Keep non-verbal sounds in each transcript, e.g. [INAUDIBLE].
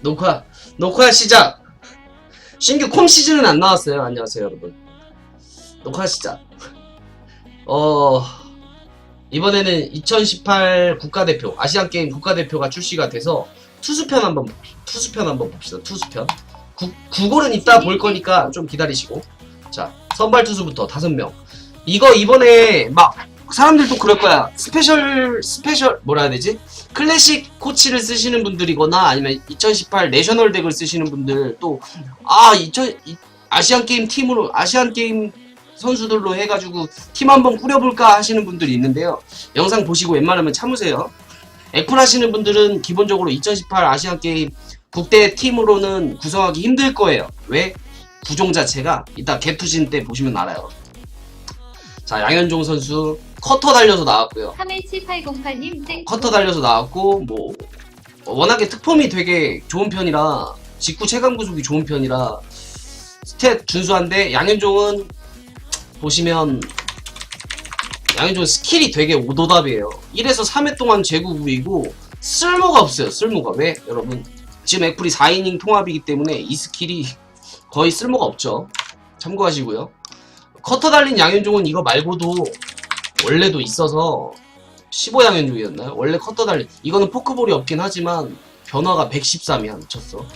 녹화 녹화 시작. 신규 콤 시즌은 안 나왔어요. 안녕하세요, 여러분. 녹화 시작. 어 이번에는 2018 국가대표 아시안 게임 국가대표가 출시가 돼서 투수편 한번 투수편 한번 봅시다. 투수편. 구, 구골은 이따 볼 거니까 좀 기다리시고. 자, 선발 투수부터 다섯 명. 이거 이번에 막 사람들도 그럴 거야. 스페셜 스페셜 뭐라 해야 되지? 클래식 코치를 쓰시는 분들이거나 아니면 2018 내셔널 덱을 쓰시는 분들 또아 2000 이- 아시안 게임 팀으로 아시안 게임 선수들로 해가지고 팀 한번 꾸려볼까 하시는 분들이 있는데요. 영상 보시고 웬만하면 참으세요. 액풀 하시는 분들은 기본적으로 2018 아시안 게임 국대 팀으로는 구성하기 힘들 거예요. 왜? 구종 자체가 이따 개투신 때 보시면 알아요. 자 양현종 선수 커터 달려서 나왔고요. 317-808님 땡. 커터 달려서 나왔고 뭐 워낙에 특폼이 되게 좋은 편이라 직구 체감 구속이 좋은 편이라 스탯 준수한데 양현종은 보시면 양현종 스킬이 되게 오도답이에요. 1에서 3회 동안 제구부이고 쓸모가 없어요 쓸모가. 왜? 여러분 지금 애플이 4이닝 통합이기 때문에 이 스킬이 거의 쓸모가 없죠. 참고하시고요. 커터 달린 양현종은 이거 말고도 원래도 있어서 15양현종이었나요? 원래 커터 달린 이거는 포크볼이 없긴 하지만 변화가 113이야 미쳤어.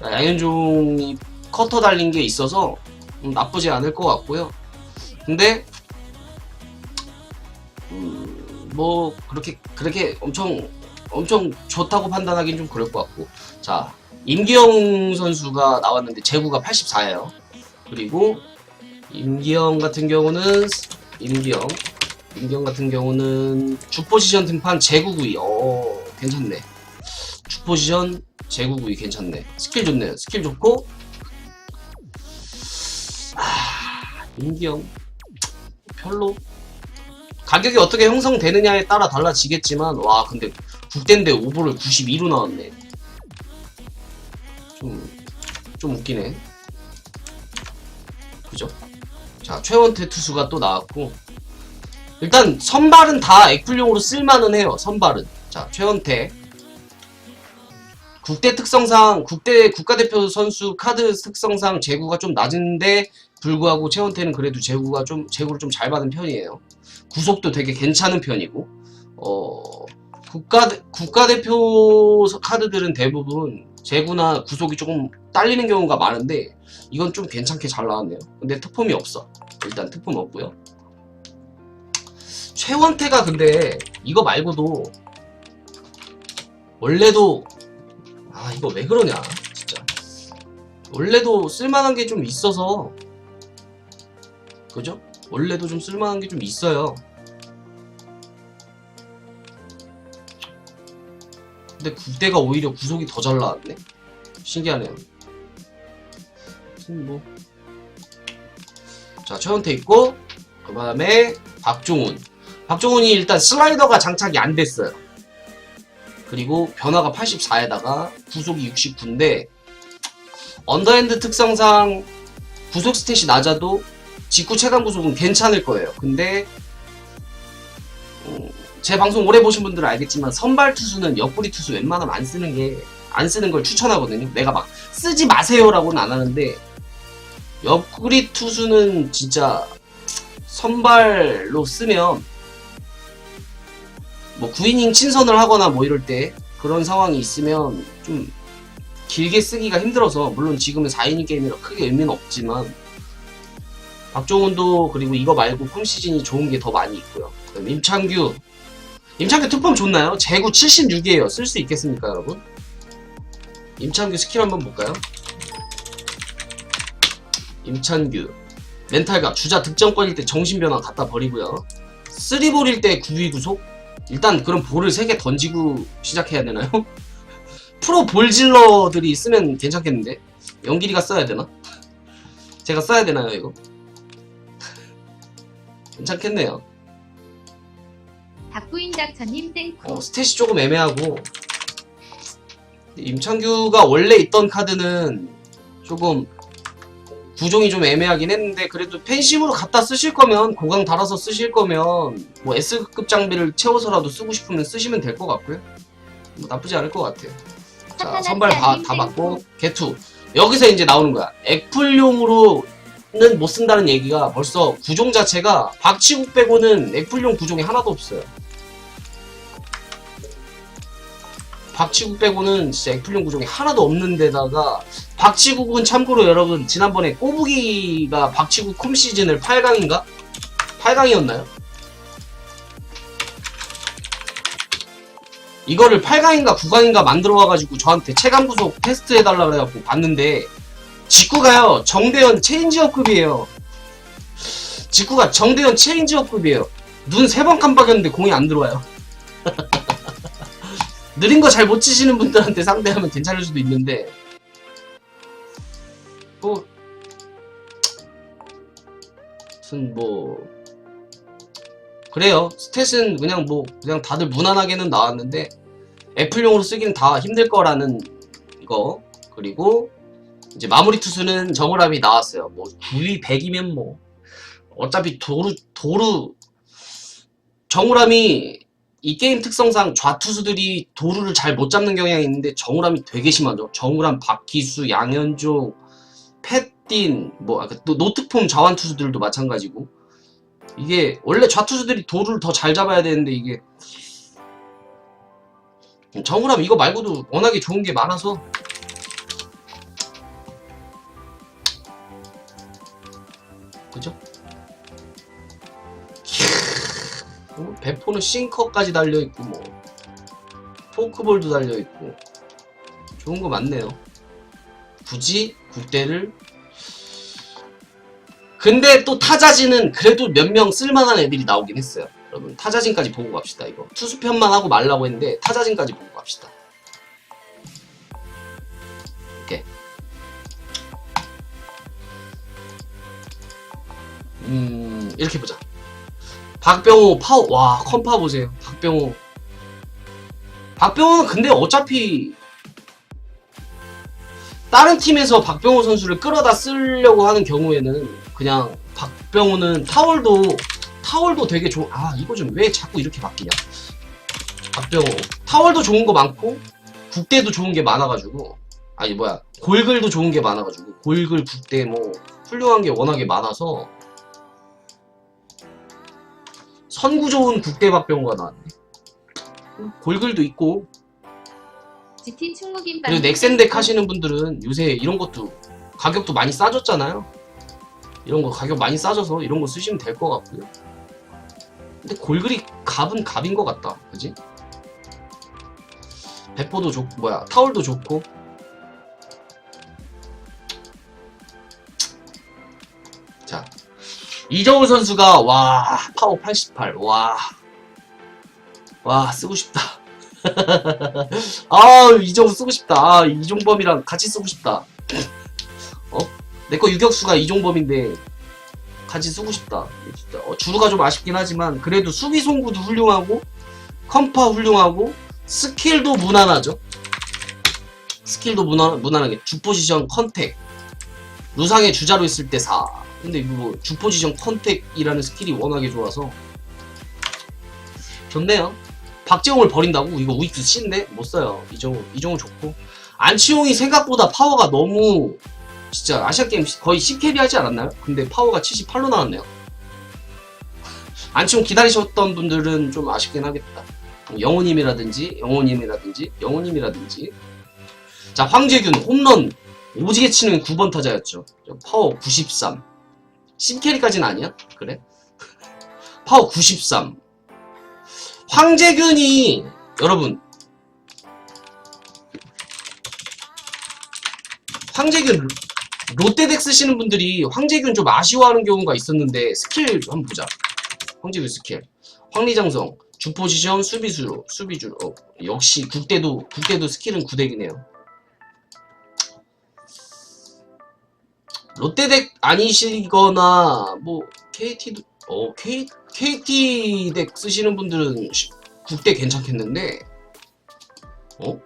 자, 양현종이 커터 달린 게 있어서 음, 나쁘지 않을 것 같고요. 근데 음, 뭐 그렇게 그렇게 엄청 엄청 좋다고 판단하기는 좀 그럴 것 같고. 자 임기영 선수가 나왔는데 제구가 84예요. 그리고 임기영 같은 경우는 임기영. 임경 같은 경우는 주 포지션 등판 제구구이. 어 괜찮네. 주 포지션 제구구이 괜찮네. 스킬 좋네요. 스킬 좋고. 아 임기영. 별로. 가격이 어떻게 형성되느냐에 따라 달라지겠지만 와 근데 국대인데 오버를 92로 나왔네. 좀 좀 웃기네. 그죠 자 최원태 투수가 또 나왔고 일단 선발은 다 액플용으로 쓸만은 해요. 선발은 자 최원태 국대 특성상 국대 국가대표 선수 카드 특성상 재구가 좀 낮은데 불구하고 최원태는 그래도 재구가 좀 재구를 좀 잘 받은 편이에요. 구속도 되게 괜찮은 편이고 어 국가 국가대표 카드들은 대부분 재구나 구속이 조금 딸리는 경우가 많은데 이건 좀 괜찮게 잘 나왔네요. 근데 특폼이 없어. 일단 특폼 없고요. 최원태가 근데 이거 말고도 원래도 아 이거 왜 그러냐 진짜 원래도 쓸만한 게 좀 있어서 그죠? 원래도 좀 쓸만한 게 좀 있어요 근데 국대가 오히려 구속이 더 잘 나왔네 신기하네요 무슨 뭐. 자 최원태 있고 그 다음에 박종훈 박종훈이 일단 슬라이더가 장착이 안 됐어요. 그리고 변화가 84에다가 구속이 69인데 언더핸드 특성상 구속 스탯이 낮아도 직구 체감 구속은 괜찮을 거예요. 근데 음, 제 방송 오래 보신 분들은 알겠지만 선발 투수는 옆구리 투수 웬만하면 안 쓰는 게 안 쓰는 걸 추천하거든요. 내가 막 쓰지 마세요라고는 안 하는데 옆구리 투수는 진짜 선발로 쓰면 뭐 9이닝 친선을 하거나 뭐 이럴 때 그런 상황이 있으면 좀 길게 쓰기가 힘들어서 물론 지금은 4이닝 게임이라 크게 의미는 없지만 박종훈도 그리고 이거 말고 폼 시즌이 좋은 게 더 많이 있고요. 임창규 임창규 투폼 좋나요? 재구 76이에요. 쓸 수 있겠습니까, 여러분? 임창규 스킬 한번 볼까요? 임창규 멘탈갑 주자 득점권일 때 정신변화 갖다 버리고요. 쓰리볼일 때 구위 구속 일단 그럼 볼을 3개 던지고 시작해야 되나요? [LAUGHS] 프로 볼질러들이 쓰면 괜찮겠는데? 연길이가 써야 되나? 제가 써야 되나요, 이거? [LAUGHS] 괜찮겠네요. 박부인 닥터님 땡쿠 어, 스탯이 조금 애매하고 임창규가 원래 있던 카드는 조금 구종이 좀 애매하긴 했는데 그래도 펜심으로 갖다 쓰실 거면 고강 달아서 쓰실 거면 뭐 S급 장비를 채워서라도 쓰고 싶으면 쓰시면 될 것 같고요 뭐 나쁘지 않을 것 같아요 자, 선발 다, 다 받고 개투. 여기서 이제 나오는 거야. 액풀용으로는 못 쓴다는 얘기가 벌써 구종 자체가 박치국 빼고는 액풀용 구종이 하나도 없어요. 박치국 빼고는 진짜 액풀용 구종이 하나도 없는 데다가 박치국은 참고로 여러분 지난번에 꼬부기가 박치국 콤 시즌을 8강인가? 8강이었나요? 이거를 8강인가 9강인가 만들어 와가지고 저한테 체감 구속 테스트 해달라 그래갖고 봤는데 직구가요 정대현 체인지업급이에요 직구가 정대현 체인지업급이에요 눈 세 번 깜빡였는데 공이 안 들어와요 [LAUGHS] 느린 거 잘 못 치시는 분들한테 상대하면 괜찮을 수도 있는데. 뭐 무슨 뭐. 그래요. 스탯은 그냥 뭐 그냥 다들 무난하게는 나왔는데 애플용으로 쓰기는 다 힘들 거라는 거. 그리고 이제 마무리 투수는 정우람이 나왔어요. 뭐 9위 100이면 뭐. 어차피 도루 도루 정우람이 이 게임 특성상 좌투수들이 도루를 잘 못 잡는 경향이 있는데 정우람이 되게 심하죠. 정우람, 박기수, 양현종, 팻딘, 뭐 아까 또 노트폼 좌완 투수들도 마찬가지고 이게 원래 좌투수들이 도루를 더 잘 잡아야 되는데 이게 정우람 이거 말고도 워낙에 좋은 게 많아서 배포는 싱커까지 달려있고 뭐 포크볼도 달려있고. 좋은 거 많네요. 굳이 국대를. 근데 또 타자진은 그래도 몇 명 쓸만한 애들이 나오긴 했어요. 여러분 타자진까지 보고 갑시다 이거. 투수편만 하고 말라고 했는데 타자진까지 보고 갑시다. 이렇게 음 이렇게 보자 박병호 파워 와 컴파 보세요. 박병호. 박병호는 근데 어차피 다른 팀에서 박병호 선수를 끌어다 쓰려고 하는 경우에는 그냥 박병호는 타월도 타월도 되게 좋아 아 이거 좀 왜 자꾸 이렇게 바뀌냐. 박병호. 타월도 좋은 거 많고 국대도 좋은 게 많아가지고 아니 뭐야. 골글도 좋은 게 많아가지고 골글 국대 뭐 훌륭한 게 워낙에 많아서 선구 좋은 국대 박병호가 나왔네 골글도 있고 지틴 충무김밥 그리고 넥센덱 하시는 분들은 요새 이런 것도 가격도 많이 싸졌잖아요. 이런 거 가격 많이 싸져서 이런 거 쓰시면 될 것 같고요. 근데 골글이 값은 값인 것 같다. 그지? 배포도 좋고 뭐야 타월도 좋고 이정우 선수가 와 파워 88 와. 와 쓰고 싶다. [LAUGHS] 아 이정우 쓰고 싶다. 아, 이종범이랑 같이 쓰고 싶다. 어? 내 거 유격수가 이종범인데 같이 쓰고 싶다. 진짜 어, 주루가 좀 아쉽긴 하지만 그래도 수비 송구도 훌륭하고 컴파 훌륭하고 스킬도 무난하죠. 스킬도 무난, 무난하게 주 포지션 컨택 루상의 주자로 있을 때 4. 근데 뭐 주 포지션 컨택이라는 스킬이 워낙에 좋아서 좋네요. 박재홍을 버린다고? 이거 우익수 C인데? 못 써요. 이정우, 이정우 좋고. 안치홍이 생각보다 파워가 너무, 진짜 아시아게임 거의 C캐리 하지 않았나요? 근데 파워가 78로 나왔네요. 안치홍 기다리셨던 분들은 좀 아쉽긴 하겠다. 영호님이라든지, 영호님이라든지, 영호님이라든지. 자, 황재균, 홈런, 오지게 치는 9번 타자였죠. 파워 93. C캐리까지는 아니야? 그래? [LAUGHS] 파워 93. 황재균이 여러분 황재균 로- 롯데덱 쓰시는 분들이 황재균 좀 아쉬워하는 경우가 있었는데 스킬 한번 보자 황재균 스킬 황리장성 주 포지션 수비수로 수비주로 어, 역시 국대도 국대도 스킬은 구덱이네요 롯데덱 아니시거나 뭐 KT도 어 K KT 덱 쓰시는 분들은 시- 국대 괜찮겠는데? 어?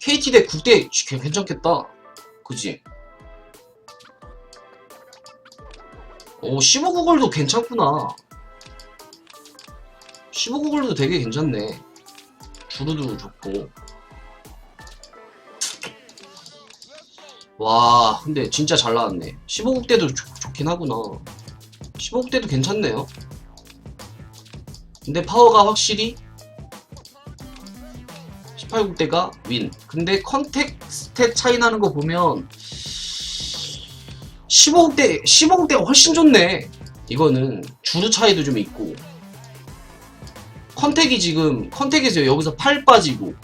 KT 덱 국대 시- 괜찮겠다. 그지? 어 15구글도 괜찮구나. 15구글도 되게 괜찮네. 주루도 좋고 와, 근데 진짜 잘 나왔네. 15국대도 좋 긴 하구나. 15국대도 괜찮네요. 근데 파워가 확실히 18국대가 윈. 근데 컨택 스탯 차이 나는 거 보면 15국대, 15국대가 훨씬 좋네. 이거는 주루 차이도 좀 있고. 컨택이 지금, 컨택에서 여기서 8 빠지고.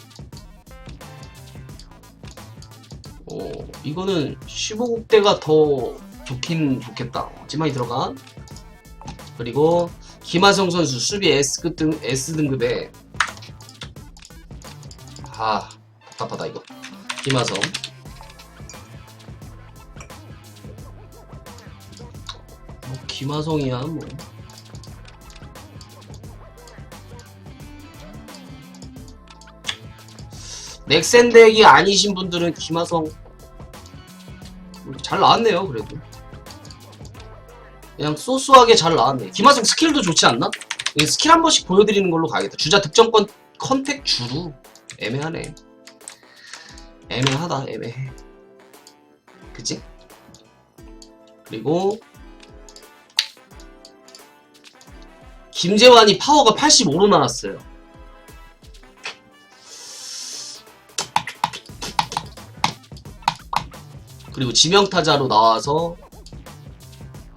이거는 15국대가 더 좋긴 좋겠다. 지만이 들어가. 그리고 김하성 선수 수비 S 등 S 등급에 아 답답하다 이거. 김하성. 뭐 김하성이야 뭐. 넥센 덱이 아니신 분들은 김하성 잘 나왔네요 그래도. 그냥 소소하게 잘 나왔네. 김하성 스킬도 좋지 않나? 스킬 한 번씩 보여드리는 걸로 가겠다. 주자 득점권 컨택 주루. 애매하네. 애매하다 애매해. 그치? 그리고 김재환이 파워가 85로 나왔어요 그리고 지명타자로 나와서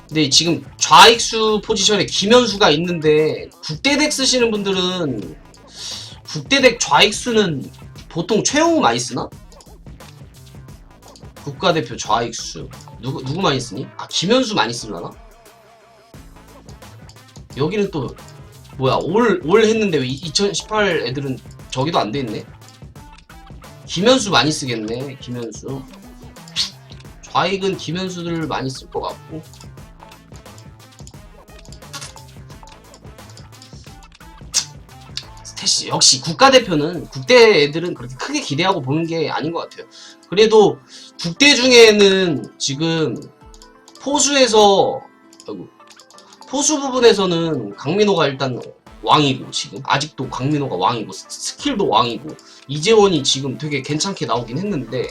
근데 지금 좌익수 포지션에 김현수가 있는데 국대덱 쓰시는 분들은 국대덱 좌익수는 보통 최영우 많이 쓰나? 국가대표 좌익수 누구 누구 많이 쓰니? 아 김현수 많이 쓰려나? 여기는 또 뭐야 올올 했는데 왜 2018 애들은 저기도 안 돼 있네? 김현수 많이 쓰겠네 김현수 좌익은 김현수들 많이 쓸 것 같고. 스탯이 역시 국가대표는 국대 애들은 그렇게 크게 기대하고 보는 게 아닌 것 같아요. 그래도 국대 중에는 지금 포수에서 포수 부분에서는 강민호가 일단 왕이고 지금. 아직도 강민호가 왕이고 스- 스킬도 왕이고. 이재원이 지금 되게 괜찮게 나오긴 했는데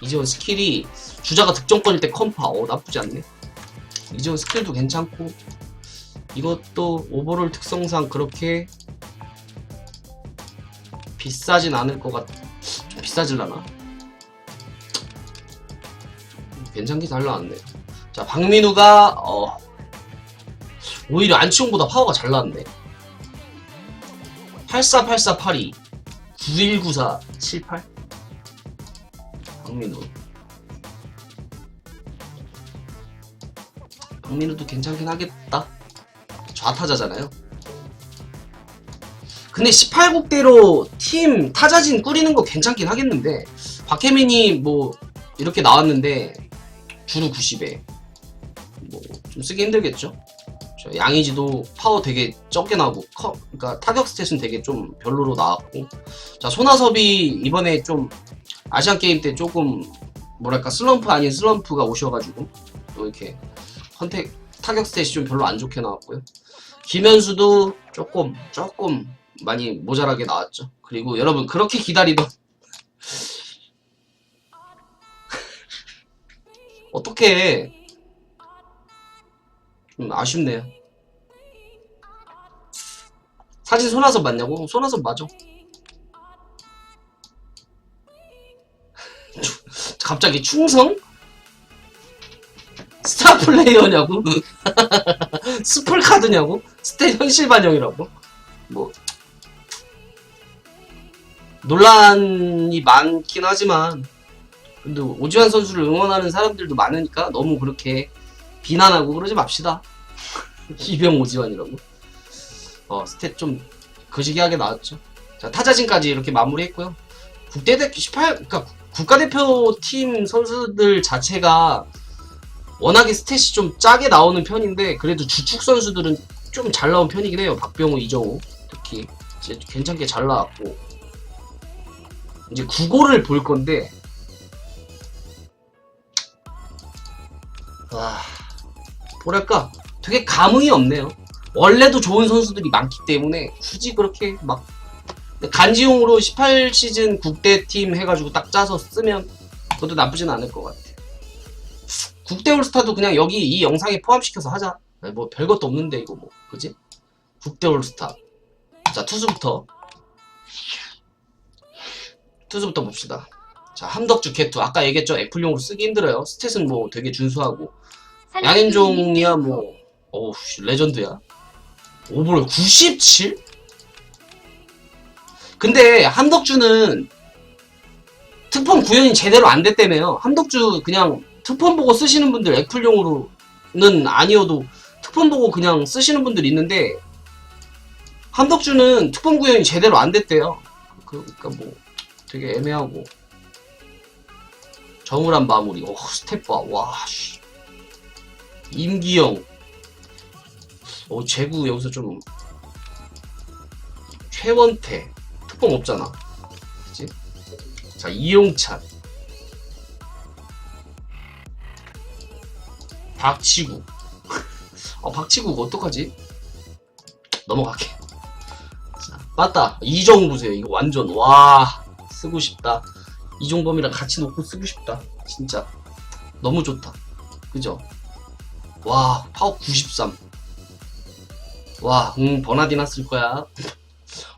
이재원 스킬이 주자가 득점권일 때 컴파. 어 나쁘지 않네. 이재원 스킬도 괜찮고. 이것도 오버롤 특성상 그렇게 비싸진 않을 것 같... 좀 비싸질라나? 괜찮게 잘 나왔네. 자 박민우가 어 오히려 안치홍보다 파워가 잘 나왔네. 848482 9194 78 박민우. 박민우도 괜찮긴 하겠다. 좌타자잖아요. 근데 18국대로 팀 타자진 꾸리는 거 괜찮긴 하겠는데 박혜민이 뭐 이렇게 나왔는데 주루 90에 뭐 좀 쓰기 힘들겠죠? 저 양의지도 파워 되게 적게 나오고 커, 그러니까 타격 스탯은 되게 좀 별로로 나왔고. 자 손아섭이 이번에 좀 아시안 게임 때 조금 뭐랄까 슬럼프 아닌 슬럼프가 오셔가지고 또 이렇게 컨택 타격 스탯이 좀 별로 안 좋게 나왔고요. 김현수도 조금 조금 많이 모자라게 나왔죠. 그리고 여러분 그렇게 기다리던 [LAUGHS] 어떻게? 좀 아쉽네요. 사진 손아섭 맞냐고? 손아섭 맞아 갑자기 충성? 스타 플레이어냐고? [LAUGHS] 스플 카드냐고? 스테 현실 반영이라고? 뭐 논란이 많긴 하지만 근데 오지환 선수를 응원하는 사람들도 많으니까 너무 그렇게 비난하고 그러지 맙시다. [LAUGHS] 이병 오지환이라고. 어 스탯 좀 거시기하게 나왔죠. 자 타자진까지 이렇게 마무리했고요. 국대대 18 그러니까 국- 국가대표 팀 선수들 자체가 워낙에 스탯이 좀 짜게 나오는 편인데 그래도 주축 선수들은 좀 잘 나온 편이긴 해요. 박병호, 이정우 특히 괜찮게 잘 나왔고 이제 국고를 볼 건데 와 뭐랄까 되게 감흥이 없네요. 원래도 좋은 선수들이 많기 때문에 굳이 그렇게 막 간지용으로 18시즌 국대팀 해가지고 딱 짜서 쓰면 그것도 나쁘진 않을 것 같아. 국대 올스타도 그냥 여기 이 영상에 포함시켜서 하자. 뭐 별것도 없는데 이거 뭐 그지? 국대 올스타. 자 투수부터. 투수부터 봅시다. 자 함덕주 개투 아까 얘기했죠 애플용으로 쓰기 힘들어요. 스탯은 뭐 되게 준수하고 양현종이야 뭐 어우 씨, 레전드야. 오버롤 97? 근데 함덕주는 특폰 구현이 제대로 안 됐다며요. 함덕주 그냥 특폰 보고 쓰시는 분들 애플용으로는 아니어도 특폰 보고 그냥 쓰시는 분들 있는데 함덕주는 특폰 구현이 제대로 안 됐대요. 그러니까 뭐 되게 애매하고 정울한 마무리. 어 스텝 봐. 와 씨. 임기영. 어 재구 여기서 좀 최원태 특폰 없잖아. 그치? 자 이용찬 박치구 [LAUGHS] 아 박치구 어떡하지? 넘어갈게 자 맞다 이정 보세요 이거 완전 와 쓰고 싶다 이종범이랑 같이 놓고 쓰고 싶다 진짜 너무 좋다 그죠? 와 파워 93 와, 음, 버나디나 쓸 거야.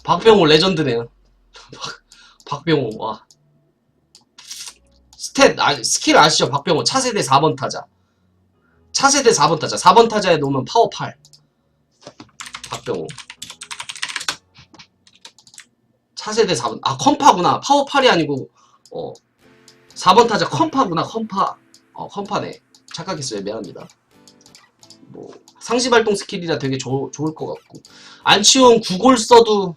박병호 레전드네요. 박, [LAUGHS] 박병호, 와. 스탯, 아, 스킬 아시죠? 박병호. 차세대 4번 타자. 차세대 4번 타자. 4번 타자에 놓으면 파워 8. 박병호. 차세대 4번. 아, 컴파구나. 파워 8이 아니고, 어. 4번 타자 컴파구나. 컴파. 어, 컴파네. 착각했어요. 미안합니다. 뭐, 상시 발동 스킬이라 되게 좋, 좋을 것 같고. 안치홍 9골 써도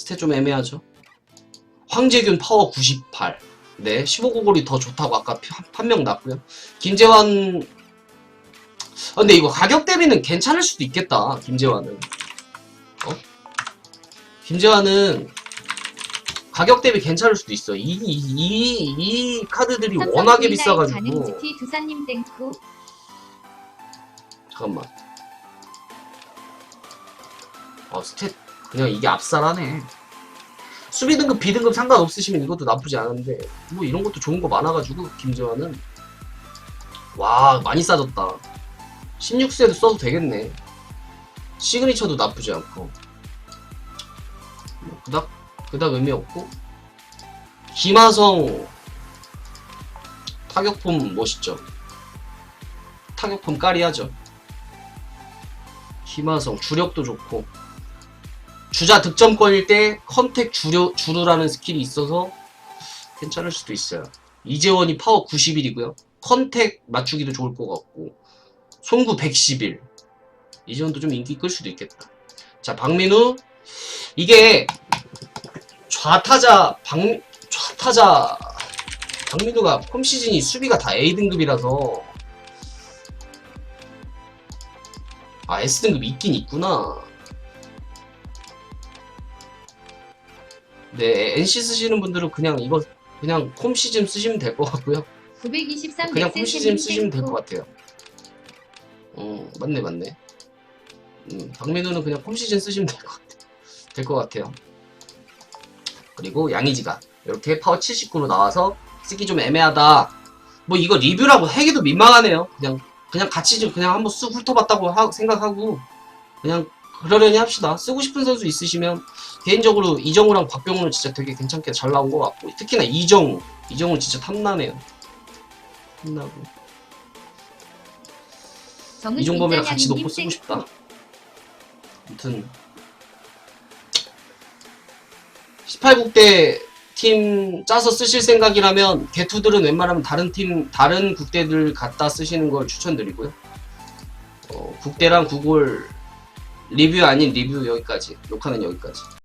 스탯 좀 애매하죠. 황재균 파워 98. 네, 15고골이 더 좋다고 아까 한명 났고요. 김재환 아, 근데 이거 가격 대비는 괜찮을 수도 있겠다. 김재환은. 어? 김재환은 가격 대비 괜찮을 수도 있어. 이, 이, 이, 이 카드들이 워낙에 비싸가지고. 잠깐만. 어, 스탯, 그냥 이게 압살하네. 수비 등급, 비등급 상관없으시면 이것도 나쁘지 않은데, 뭐 이런 것도 좋은 거 많아가지고, 김재환은. 와, 많이 싸졌다. 16세도 써도 되겠네. 시그니처도 나쁘지 않고. 뭐 그닥, 그닥 의미 없고. 김하성, 타격폼 멋있죠. 타격폼 까리하죠. 김하성 주력도 좋고 주자 득점권일 때 컨택 주려, 주루라는 스킬이 있어서 괜찮을 수도 있어요. 이재원이 파워 91이고요. 컨택 맞추기도 좋을 것 같고 송구 111 이재원도 좀 인기 끌 수도 있겠다. 자 박민우 이게 좌타자 박 좌타자 박민우가 홈 시즌이 수비가 다 A 등급이라서 아 S등급 있긴 있구나 네 NC 쓰시는 분들은 그냥 이거 그냥 콤 시즌 쓰시면 될 것 같고요. 923 그냥 콤 시즌 넥센님 쓰시면 될 것 같아요. 어 맞네 맞네. 음, 박민우는 그냥 콤 시즌 쓰시면 될 것 같아요 될 것 같아요. 그리고 양이지가 이렇게 파워 79로 나와서 쓰기 좀 애매하다. 뭐 이거 리뷰라고 하기도 민망하네요. 그냥 그냥 같이 좀 그냥 한번 쑥 훑어봤다고 하- 생각하고 그냥 그러려니 합시다. 쓰고 싶은 선수 있으시면 개인적으로 이정우랑 박병호는 진짜 되게 괜찮게 잘 나온 것 같고 특히나 이정우 이정우 진짜 탐나네요. 탐나고 이종범이랑 같이 놓고 쓰고. 싶다. 아무튼 18국대 팀 짜서 쓰실 생각이라면 개투들은 웬만하면 다른 팀 다른 국대들 갖다 쓰시는 걸 추천드리고요. 어, 국대랑 구글 리뷰 아닌 리뷰 여기까지 녹화는 여기까지.